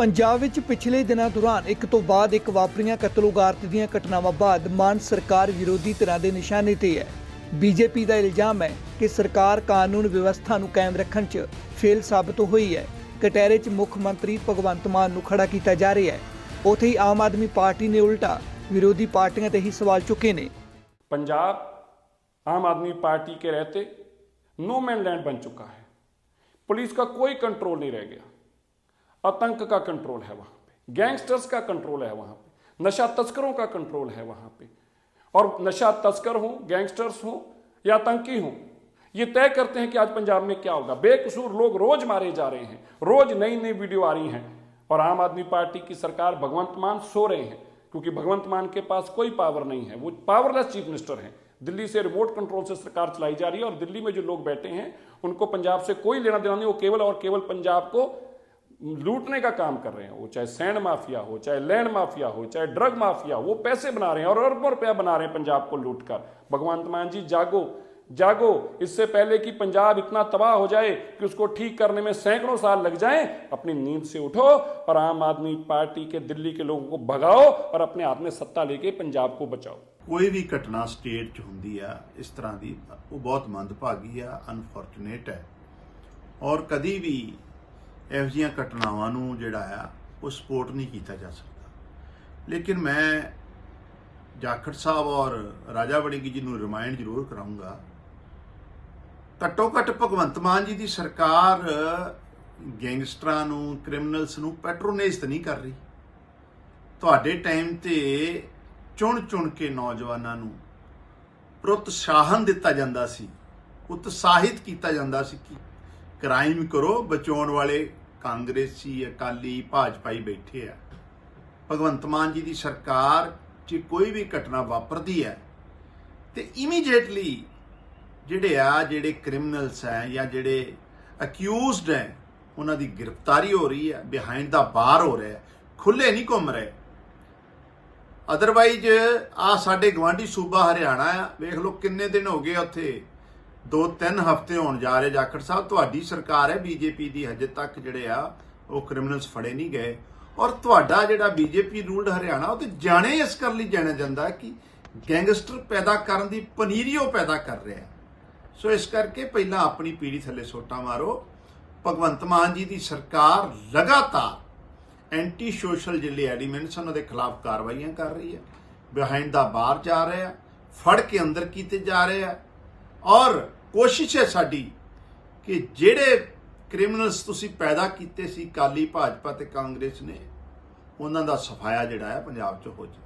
ਪੰਜਾਬ ਵਿੱਚ ਪਿਛਲੇ ਦਿਨਾਂ ਦੌਰਾਨ ਇੱਕ ਤੋਂ ਬਾਅਦ ਇੱਕ ਵਾਪਰੀਆਂ ਕਤਲੋਗਾਰਤ ਦੀਆਂ ਘਟਨਾਵਾਂ ਬਾਅਦ ਮਾਨ ਸਰਕਾਰ ਵਿਰੋਧੀ ਧਿਰਾਂ ਦੇ ਨਿਸ਼ਾਨੇ ਤੇ ਹੈ ਬੀਜੇਪੀ ਦਾ ਇਲਜ਼ਾਮ ਹੈ ਕਿ ਸਰਕਾਰ ਕਾਨੂੰਨ ਵਿਵਸਥਾ ਨੂੰ ਕਾਇਮ ਰੱਖਣ 'ਚ ਫੇਲ ਸਾਬਤ ਹੋਈ ਹੈ ਕਟਹਿਰੇ 'ਚ ਮੁੱਖ ਮੰਤਰੀ ਭਗਵੰਤ ਮਾਨ ਨੂੰ ਖੜਾ ਕੀਤਾ ਜਾ ਰਿਹਾ ਹੈ ਉੱਥੇ ਹੀ ਆਮ ਆਦਮੀ ਪਾਰਟੀ ਨੇ ਉਲਟਾ ਵਿਰੋਧੀ ਪਾਰਟੀਆਂ ਤੇ ਹੀ ਸਵਾਲ ਚੁੱਕੇ ਨੇ पंजाब आम आदमी पार्टी के रहते नो मैन लैंड बन चुका है पुलिस का कोई कंट्रोल नहीं रह गया आतंक का कंट्रोल है वहाँ पे। गैंगस्टर्स का कंट्रोल है वहाँ पे। नशा तस्करों का कंट्रोल है वहाँ पे। और नशा तस्कर हो गैंगस्टर्स हो, या आतंकी हो, ये तय करते हैं कि आज पंजाब में क्या होगा। बेकसूर लोग रोज मारे जा रहे हैं। रोज नई नई वीडियो आ रही हैं। और आम आदमी पार्टी की सरकार भगवंत मान सो रहे हैं, क्योंकि भगवंत मान के पास कोई पावर नहीं है। वो पावरलेस चीफ मिनिस्टर हैं। दिल्ली से रिमोट कंट्रोल से सरकार चलाई जा रही है और दिल्ली में जो लोग बैठे हैं, उनको पंजाब से कोई लेना देना नहीं। वो केवल और केवल पंजाब को लूटने का काम कर रहे हैं वो चाहे सैंड माफिया हो चाहे लैंड माफिया हो चाहे ड्रग माफिया हो वो पैसे बना रहे हैं और अरबों रुपया बना रहे हैं पंजाब को लूट कर भगवंत मान जी जागो जागो इससे पहले कि पंजाब इतना तबाह हो जाए कि उसको ठीक करने में सैकड़ों साल लग जाएं अपनी नींद से उठो और आम आदमी पार्टी के दिल्ली के लोगों को भगाओ और अपने हाथ में सत्ता लेके पंजाब को बचाओ ਕੋਈ ਵੀ ਘਟਨਾ ਸਟੇਟ 'ਚ ਹੁੰਦੀ ਆ ਇਸ ਤਰ੍ਹਾਂ ਦੀ ਉਹ ਬਹੁਤ ਮੰਦਭਾਗੀ ਆ ਅਨਫੋਰਚੂਨੇਟ ਹੈ ਔਰ ਕਦੀ ਵੀ ਇਹੋ ਜਿਹੀਆਂ ਘਟਨਾਵਾਂ ਨੂੰ ਜਿਹੜਾ ਆ, ਉਹ ਸਪੋਰਟ ਨਹੀਂ ਕੀਤਾ ਜਾ ਸਕਦਾ। ਲੇਕਿਨ ਮੈਂ ਜਾਖੜ ਸਾਹਿਬ ਔਰ ਰਾਜਾ ਵੜਿੰਗੀ ਜੀ ਨੂੰ ਰਿਮਾਈਂਡ ਜ਼ਰੂਰ ਕਰਾਉਂਗਾ ਘੱਟੋ ਘੱਟ ਭਗਵੰਤ ਮਾਨ ਜੀ ਦੀ ਸਰਕਾਰ ਗੈਂਗਸਟਰਾਂ ਨੂੰ ਕ੍ਰਿਮੀਨਲਸ ਨੂੰ ਪੈਟਰੋਨੇਜ ਤਾਂ ਨਹੀਂ ਕਰ ਰਹੀ। ਤੁਹਾਡੇ ਟਾਈਮ ਤੇ ਚੁਣ ਚੁਣ ਕੇ ਨੌਜਵਾਨਾਂ ਨੂੰ ਪ੍ਰੋਤਸਾਹਨ ਦਿੱਤਾ ਜਾਂਦਾ ਸੀ, ਉਤਸ਼ਾਹਿਤ ਕੀਤਾ ਜਾਂਦਾ ਸੀ ਕਿ ਕ੍ਰਾਈਮ ਕਰੋ, ਬਚਾਉਣ ਵਾਲੇ ਕਾਂਗਰਸੀ ਅਕਾਲੀ ਭਾਜਪਾਈ ਬੈਠੇ ਆ। ਭਗਵੰਤ ਮਾਨ ਜੀ ਦੀ ਸਰਕਾਰ 'ਚ ਕੋਈ ਵੀ ਘਟਨਾ ਵਾਪਰਦੀ ਹੈ ਤੇ ਇਮੀਡੀਏਟਲੀ ਜਿਹੜੇ ਆ, ਜਿਹੜੇ ਕ੍ਰਿਮੀਨਲਸ ਹੈ ਜਾਂ ਜਿਹੜੇ ਅਕਿਊਜ਼ਡ ਹੈ, ਉਹਨਾਂ ਦੀ ਗ੍ਰਿਫਤਾਰੀ ਹੋ ਰਹੀ ਹੈ ਬਿਹਾਈਂਡ ਦਾ ਬਾਰ ਹੋ ਰਿਹਾ ਹੈ ਖੁੱਲੇ ਨਹੀਂ ਘੁੰਮ ਰਹੇ। ਅਦਰਵਾਈਜ਼ ਆ ਸਾਡੇ ਗਵਾਂਢੀ ਸੂਬਾ ਹਰਿਆਣਾ ਆ, ਵੇਖ ਲਓ ਕਿੰਨੇ ਦਿਨ ਹੋ ਗਏ ਉੱਥੇ। ਦੋ ਤਿੰਨ ਹਫ਼ਤੇ ਹੋਣ ਜਾ ਰਹੇ ਜਾਖੜ ਸਾਹਿਬ, ਤੁਹਾਡੀ ਸਰਕਾਰ ਹੈ, ਬੀਜੇਪੀ ਦੀ ਹਜੇ ਤੱਕ ਜਿਹੜੇ ਆ, ਉਹ ਕ੍ਰਿਮੀਨਲਸ ਫੜੇ ਨਹੀਂ ਗਏ। ਔਰ ਤੁਹਾਡਾ ਜਿਹੜਾ ਬੀਜੇਪੀ ਰੂਲਡ ਹਰਿਆਣਾ, ਉਹ ਤੇ ਜਾਣੇ ਇਸ ਕਰ ਲਈ ਜਾਣਿਆ ਜਾਂਦਾ ਕਿ ਗੈਂਗਸਟਰ ਪੈਦਾ ਕਰਨ ਦੀ ਪਨੀਰੀਓ ਪੈਦਾ ਕਰ ਰਿਹਾ ਸੋ ਇਸ ਕਰਕੇ ਪਹਿਲਾਂ ਆਪਣੀ ਪੀੜੀ ਥੱਲੇ ਸੋਟਾ ਮਾਰੋ। ਭਗਵੰਤ ਮਾਨ ਜੀ ਦੀ ਸਰਕਾਰ ਲਗਾਤਾਰ ਐਂਟੀ ਸੋਸ਼ਲ ਜਿਹੜੇ ਐਲੀਮੈਂਟਸ ਉਹਨਾਂ ਦੇ ਖਿਲਾਫ ਕਾਰਵਾਈਆਂ ਕਰ ਰਹੀ ਹੈ। ਬਿਹਾਈਂਡ ਦਾ ਬਾਹਰ ਜਾ ਰਹੇ ਆ ਫੜ ਕੇ ਅੰਦਰ ਕੀਤੇ ਜਾ ਰਹੇ ਆ ਔਰ ਕੋਸ਼ਿਸ਼ ਹੈ ਸਾਡੀ ਕਿ ਜਿਹੜੇ ਕ੍ਰਿਮੀਨਲਸ ਤੁਸੀਂ ਪੈਦਾ ਕੀਤੇ ਸੀ ਕਾਲੀ ਭਾਜਪਾ ਤੇ ਕਾਂਗਰਸ ਨੇ, ਉਹਨਾਂ ਦਾ ਸਫਾਇਆ ਜਿਹੜਾ ਹੈ ਪੰਜਾਬ 'ਚ ਹੋ ਜਾਵੇ।